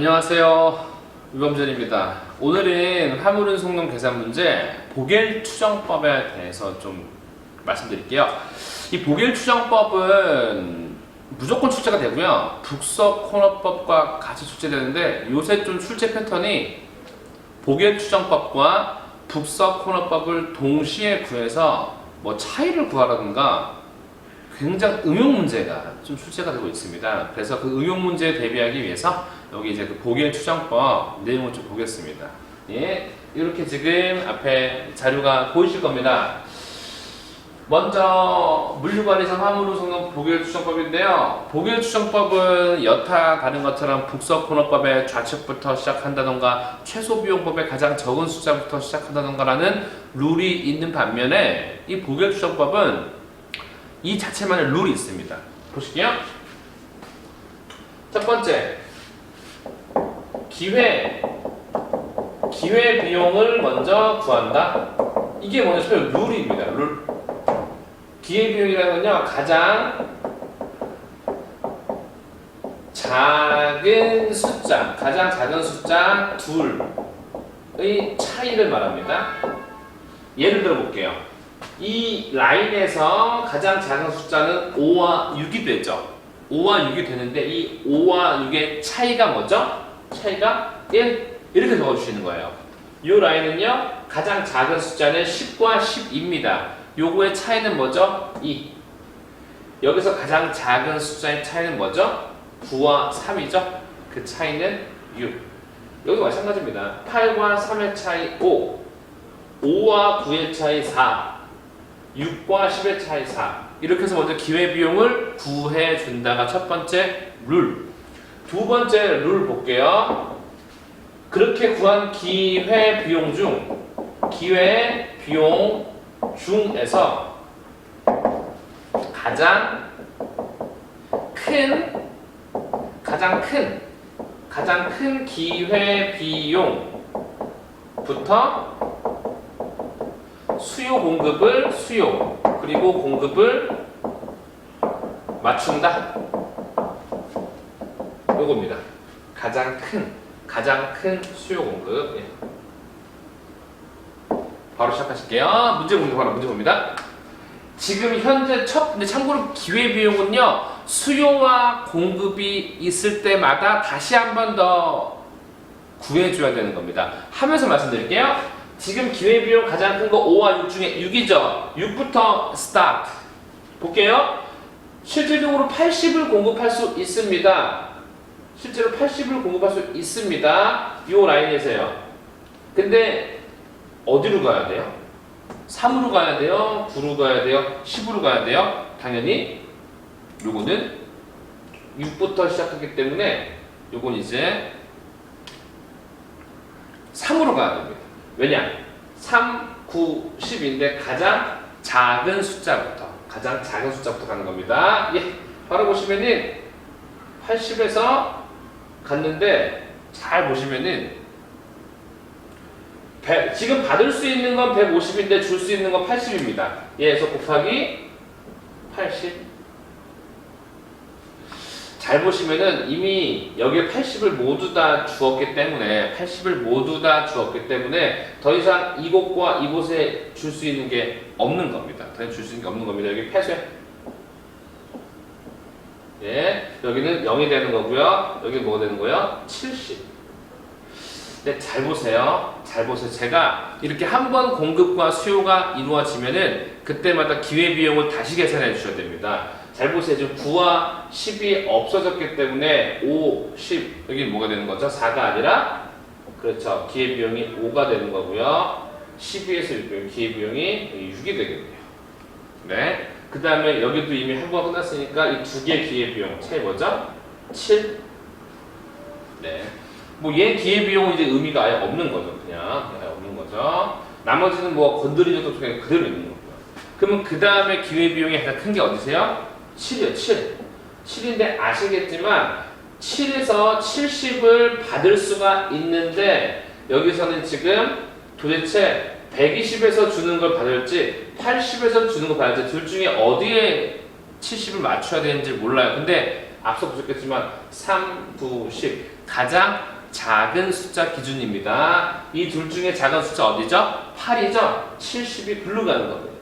안녕하세요. 유범준입니다. 오늘은 화물은 속론 계산 문제 보겔 추정법에 대해서 좀 말씀드릴게요. 이 보겔 추정법은 무조건 출제가 되고요. 북서 코너법과 같이 출제되는데 요새 좀 출제 패턴이 보겔 추정법과 북서 코너법을 동시에 구해서 뭐 차이를 구하라든가 굉장히 응용 문제가 좀 출제가 되고 있습니다. 그래서 그 응용 문제에 대비하기 위해서 여기 이제 그 보겔 추정법 내용을 좀 보겠습니다. 예, 이렇게 지금 앞에 자료가 보이실 겁니다. 먼저 물류관리상 화물후 성능 보겔 추정법인데요. 보겔 추정법은 여타 다른 것처럼 북서 코너법의 좌측부터 시작한다던가 최소 비용법의 가장 적은 숫자부터 시작한다던가라는 룰이 있는 반면에 이 보겔 추정법은 이 자체만의 룰이 있습니다. 보실게요. 첫 번째, 기회, 기회 비용을 먼저 구한다. 이게 먼저 소위 룰입니다. 룰. 기회 비용이라는 건요, 가장 작은 숫자, 가장 작은 숫자 둘의 차이를 말합니다. 예를 들어 볼게요. 이 라인에서 가장 작은 숫자는 5와 6이 되죠. 5와 6이 되는데 이 5와 6의 차이가 뭐죠? 차이가 1 이렇게 적어주시는 거예요. 이 라인은요 가장 작은 숫자는 10과 10입니다. 요거의 차이는 뭐죠? 2. 여기서 가장 작은 숫자의 차이는 뭐죠? 9와 3이죠. 그 차이는 6. 여기 마찬가지입니다. 8과 3의 차이 5. 5와 9의 차이 4. 6과 10의 차이 4. 이렇게 해서 먼저 기회비용을 구해 준다가 첫 번째 룰. 두 번째 룰 볼게요. 그렇게 구한 기회 비용 중, 기회 비용 중에서 가장 큰, 가장 큰, 가장 큰 기회 비용부터 수요 공급을 수요 그리고 공급을 맞춘다. 요겁니다. 가장 큰 가장 큰 수요 공급. 예. 바로 시작하실게요. 문제 봅니다. 바로 문제 봅니다. 지금 현재 첫 근데 참고로 기회 비용은요 수요와 공급이 있을 때마다 다시 한 번 더 구해줘야 되는 겁니다. 하면서 말씀드릴게요. 지금 기회비용 가장 큰 거 5와 6 중에 6이죠. 6부터 스타트. 볼게요. 실질적으로 80을 공급할 수 있습니다. 실제로 80을 공급할 수 있습니다. 이 라인에서요. 근데 어디로 가야 돼요? 3으로 가야 돼요? 9로 가야 돼요? 10으로 가야 돼요? 당연히 요거는 6부터 시작하기 때문에 요건 이제 3으로 가야 됩니다. 왜냐? 3, 9, 10인데 가장 작은 숫자부터 가장 작은 숫자부터 가는 겁니다. 예, 바로 보시면은 80에서 갔는데 잘 보시면은 100, 지금 받을 수 있는 건 150인데 줄 수 있는 건 80입니다. 예, 그래서 곱하기 80. 잘 보시면은 이미 여기에 80을 모두 다 주었기 때문에 80을 모두 다 주었기 때문에 더 이상 이곳과 이곳에 줄 수 있는 게 없는 겁니다. 더 이상 줄 수 있는 게 없는 겁니다. 여기 폐쇄. 예, 여기는 0이 되는 거고요. 여기 뭐가 되는 거예요? 70. 네, 잘 보세요. 잘 보세요. 제가 이렇게 한 번 공급과 수요가 이루어지면은 그때마다 기회 비용을 다시 계산해 주셔야 됩니다. 잘 보세요. 지금 9와 10이 없어졌기 때문에 5, 10 여기 뭐가 되는 거죠? 4가 아니라 그렇죠. 기회 비용이 5가 되는 거고요. 12에서 6 기회 비용이 6이 되겠네요. 네. 그 다음에 여기도 이미 한 번 끝났으니까 이 두 개의 기회 비용 차이 뭐죠? 7. 네. 뭐 얘 기회 비용은 이제 의미가 아예 없는 거죠. 그냥 아예 없는 거죠. 나머지는 뭐 건드리는 것도 그냥 그대로 있는 거고요. 그러면 그 다음에 기회 비용이 가장 큰 게 어디세요? 7이요. 7. 7인데 아시겠지만 7에서 70을 받을 수가 있는데 여기서는 지금 도대체 120에서 주는 걸 받을지 80에서 주는 걸 받을지 둘 중에 어디에 70을 맞춰야 되는지 몰라요. 근데 앞서 보셨겠지만 3, 9, 10 가장 작은 숫자 기준입니다. 이 둘 중에 작은 숫자 어디죠? 8이죠? 70이 글로 가는 겁니다.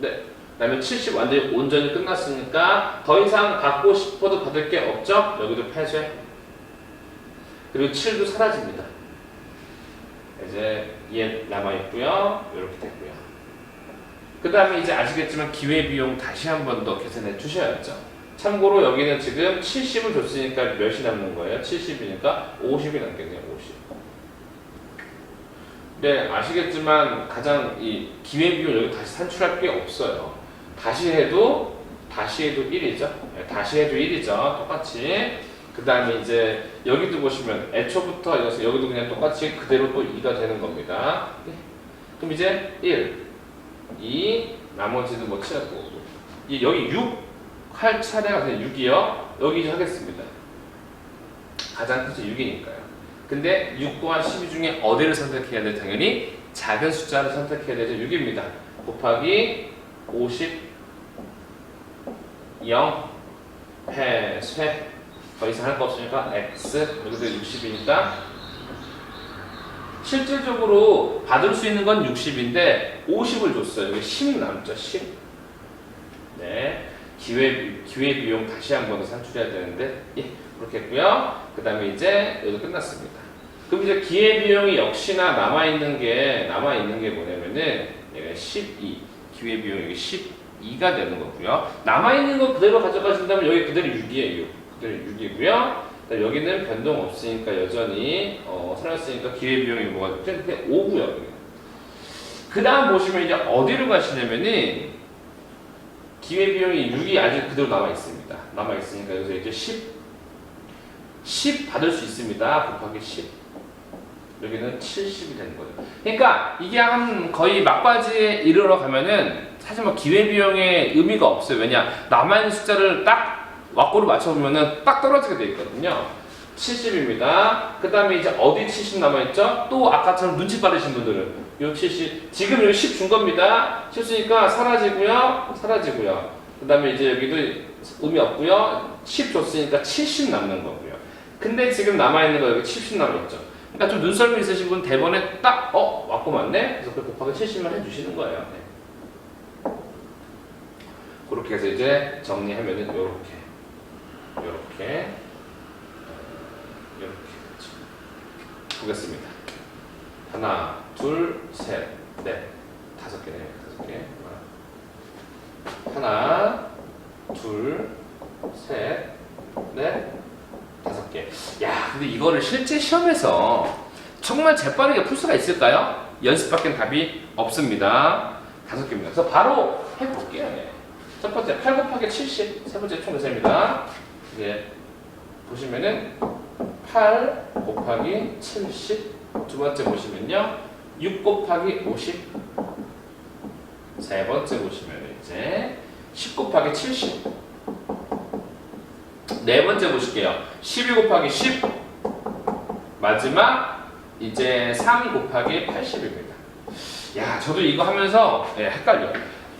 네. 그다음에 70 완전히 온전히 끝났으니까 더 이상 받고 싶어도 받을 게 없죠? 여기도 폐쇄. 그리고 7도 사라집니다. 이제 얘 남아 있고요. 이렇게 됐고요. 그 다음에 이제 아시겠지만 기회비용 다시 한 번 더 계산해 주셔야죠. 참고로 여기는 지금 70을 줬으니까 몇이 남는 거예요? 70이니까 50이 남겠네요. 50. 네, 아시겠지만 가장 이 기회비용 여기 다시 산출할 게 없어요. 다시 해도 다시 해도 1이죠. 다시 해도 1이죠. 똑같이. 그 다음에 이제 여기도 보시면 애초부터 여기서 여기도 그냥 똑같이 그대로 또 2가 되는 겁니다. 네. 그럼 이제 1, 2, 나머지는 뭐 칠하고 이 여기 6 할 차례가 그냥 6이요. 여기 하겠습니다. 가장 크죠 6이니까요. 근데 6과 12 중에 어디를 선택해야 돼? 당연히 작은 숫자를 선택해야 되죠. 6입니다. 곱하기 50 0 폐쇄 더 이상 할 거 없으니까 x 여기도 60이니까 실질적으로 받을 수 있는 건 60인데 50을 줬어요. 여기 10 남죠. 10. 네. 기회 기회 비용 다시 한 번 더 산출해야 되는데 예 그렇게 했고요. 그다음에 이제 여기 끝났습니다. 그럼 이제 기회 비용이 역시나 남아 있는 게 남아 있는 게 뭐냐면은 얘가 12 기회 비용 여기 12 가 되는 거고요. 남아 있는 거 그대로 가져가신다면 여기 그대로 6이에요. 6. 그대로 6이고요. 여기는 변동 없으니까 여전히 어, 살았으니까 기회 비용이 뭐가? 근데 5고요. 그 다음 보시면 이제 어디로 가시냐면은 기회 비용이 6이 아직 그대로 남아 있습니다. 남아 있으니까 여기서 이제 10, 10 받을 수 있습니다. 곱하기 10. 여기는 70이 되는 거죠. 그러니까 이게 한 거의 막바지에 이르러 가면은 사실 뭐 기회 비용의 의미가 없어요. 왜냐 있는 숫자를 딱 왁구로 맞춰보면은 딱 떨어지게 돼 있거든요. 70입니다. 그 다음에 이제 어디 70 남아있죠? 또 아까처럼 눈치 빠르신 분들은 요 70, 지금 여기 10 준 겁니다. 실수니까 사라지고요, 사라지고요. 그 다음에 이제 여기도 의미 없고요. 10 줬으니까 70 남는 거고요. 근데 지금 남아있는 거 여기 70 남아있죠. 그러니까 좀 눈썰미 있으신 분 대본에 딱, 어, 왁구 맞네? 그래서 그 곱하기 70만 해주시는 거예요. 네. 그렇게 해서 이제 정리하면은 요렇게. 요렇게. 이렇게 그렇죠. 보겠습니다. 하나, 둘, 셋, 넷, 다섯 개네요. 다섯 개. 하나, 둘, 셋, 넷, 개. 야, 근데 이거를 실제 시험에서 정말 재빠르게 풀 수가 있을까요? 연습밖엔 답이 없습니다. 다섯 개입니다. 그래서 바로 해볼게요. 네. 첫 번째, 8 곱하기 70. 세 번째 총계산입니다. 이게 보시면은 8 곱하기 70. 두 번째 보시면요. 6 곱하기 50. 세 번째 보시면 이제 10 곱하기 70. 네 번째 보실게요. 12 곱하기 10. 마지막 이제 3 곱하기 80입니다. 야, 저도 이거 하면서 예, 헷갈려요.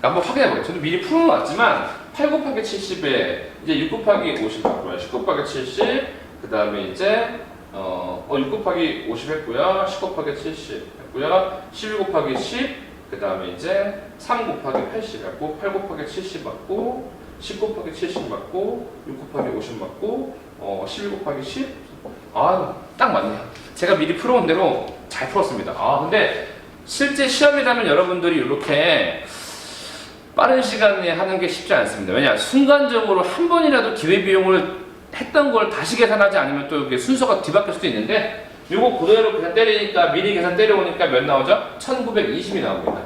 한번 확인해 볼게요. 저도 미리 풀어놨지만 8 곱하기 70에 이제 6 곱하기 50 맞고요. 10 곱하기 70. 그 다음에 이제 어, 어, 6 곱하기 50 했고요. 10 곱하기 70 했고요. 12 곱하기 10. 그 다음에 이제 3 곱하기 80 했고 8 곱하기 70 맞고 10 곱하기 70 맞고 6 곱하기 50 맞고 어, 12 곱하기 10. 아, 딱 맞네요. 제가 미리 풀어온 대로 잘 풀었습니다. 아, 근데 실제 시험이라면 여러분들이 이렇게 빠른 시간에 하는 게 쉽지 않습니다. 왜냐 순간적으로 한 번이라도 기회 비용을 했던 걸 다시 계산하지 않으면 또 이게 순서가 뒤바뀔 수도 있는데 요거 그대로 그냥 때리니까 미리 계산 때려오니까 몇 나오죠? 1920이 나옵니다.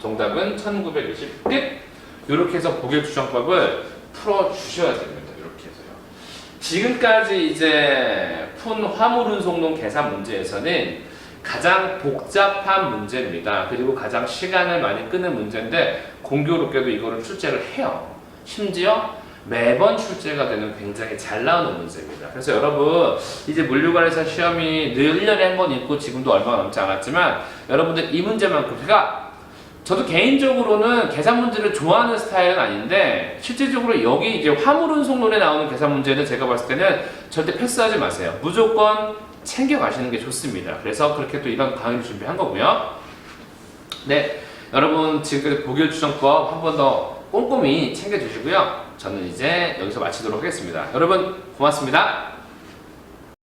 정답은 1920 끝. 이렇게 해서 고객 추정법을 풀어 주셔야 됩니다. 이렇게 해서요. 지금까지 이제 푼 화물 운송론 계산 문제에서는 가장 복잡한 문제입니다. 그리고 가장 시간을 많이 끄는 문제인데 공교롭게도 이거를 출제를 해요. 심지어 매번 출제가 되는 굉장히 잘 나오는 문제입니다. 그래서 여러분 이제 물류관리사 시험이 늘 1년에 한 번 있고 지금도 얼마 남지 않았지만 여러분들 이 문제만큼 제가 저도 개인적으로는 계산 문제를 좋아하는 스타일은 아닌데 실질적으로 여기 이제 화물 운송론에 나오는 계산 문제는 제가 봤을 때는 절대 패스하지 마세요. 무조건 챙겨 가시는 게 좋습니다. 그래서 그렇게 또 이런 강의를 준비한 거고요. 네, 여러분 지금까지 독일 추정법 한 번 더 꼼꼼히 챙겨 주시고요. 저는 이제 여기서 마치도록 하겠습니다. 여러분 고맙습니다.